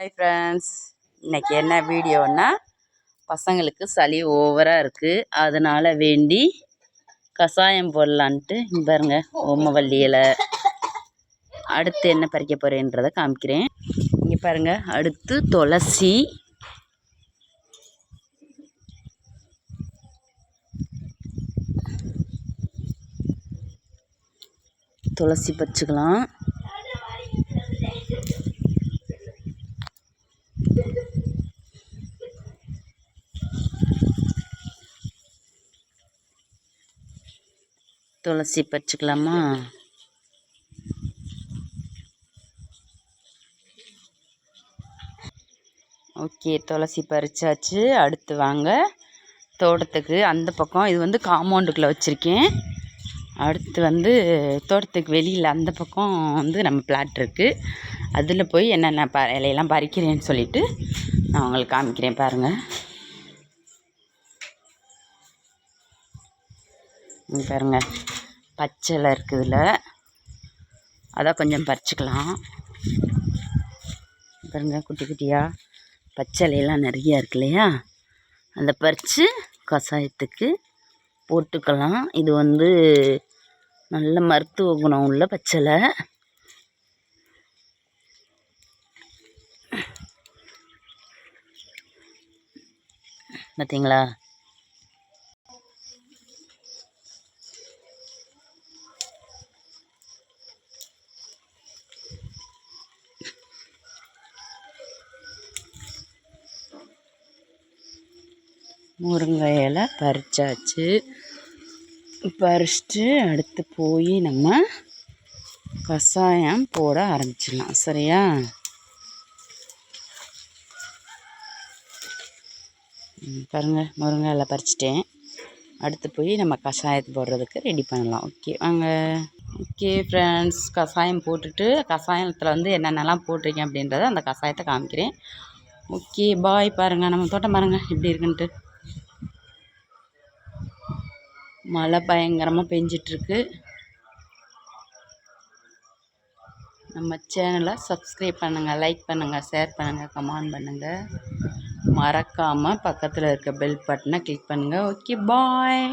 Hi friends இன்றைக்கி என்ன வீடியோன்னா பசங்களுக்கு சளி ஓவராக இருக்குது அதனால் வேண்டி கஷாயம் போடலான்ட்டு இங்க பாருங்க ஓமவல்லி இலை. அடுத்து என்ன பறிக்க போகிறேன்றதை காமிக்கிறேன். இங்கே பாருங்க அடுத்து துளசி. துளசி பறிச்சுக்கலாம். துளசி பறிச்சுக்கலாமா? ஓகே துளசி பறிச்சாச்சு. அடுத்து வாங்க. தோட்டத்துக்கு அந்த பக்கம். இது வந்து காம்பவுண்டுக்குள்ளே வச்சுருக்கேன். அடுத்து வந்து தோட்டத்துக்கு வெளியில் அந்த பக்கம் வந்து நம்ம பிளாட் இருக்குது அதில் போய் என்னென்ன ப இலையெல்லாம் பறிக்கிறேன்னு சொல்லிவிட்டு நான் உங்களுக்கு காமிக்கிறேன் பாருங்கள் இங்கே பாருங்கள் பச்சை இருக்குது இதில். அதான் கொஞ்சம் பறிச்சிக்கலாம். பாருங்கள் குட்டி குட்டியாக பச்சை இலையெல்லாம் நிறையா இருக்கு இல்லையா? அந்த பறித்து கஷாயத்துக்கு போட்டுக்கலாம். இது வந்து நல்ல மருத்துவ குணம் உள்ள பச்சலை பார்த்தீங்களா முருங்கை இலை பறிச்சாச்சு. பறிச்சுட்டு அடுத்து போய் நம்ம கஷாயம் போட ஆரம்பிச்சிடலாம். சரியா? பாருங்கள் முருங்கை இலை பறிச்சிட்டேன். அடுத்து போய் நம்ம கஷாயத்து போடுறதுக்கு ரெடி பண்ணலாம். ஓகே வாங்க. ஓகே ஃப்ரெண்ட்ஸ் கஷாயம் போட்டுட்டு கஷாயத்தில் வந்து என்னென்னலாம் போட்டிருக்கேன் அப்படின்றத அந்த கஷாயத்தை காமிக்கிறேன். ஓகே பாய் பாருங்கள் நம்ம தோட்டம் பாருங்கள் எப்படி இருக்குன்ட்டு. மழை பயங்கரமாக பெஞ்சிட்ருக்கு. நம்ம சேனலை சப்ஸ்கிரைப் பண்ணுங்கள் லைக் பண்ணுங்கள் ஷேர் பண்ணுங்கள் கமெண்ட் பண்ணுங்கள் மறக்காமல் பக்கத்தில் இருக்க பெல் பட்டனை கிளிக் பண்ணுங்கள் ஓகே பாய்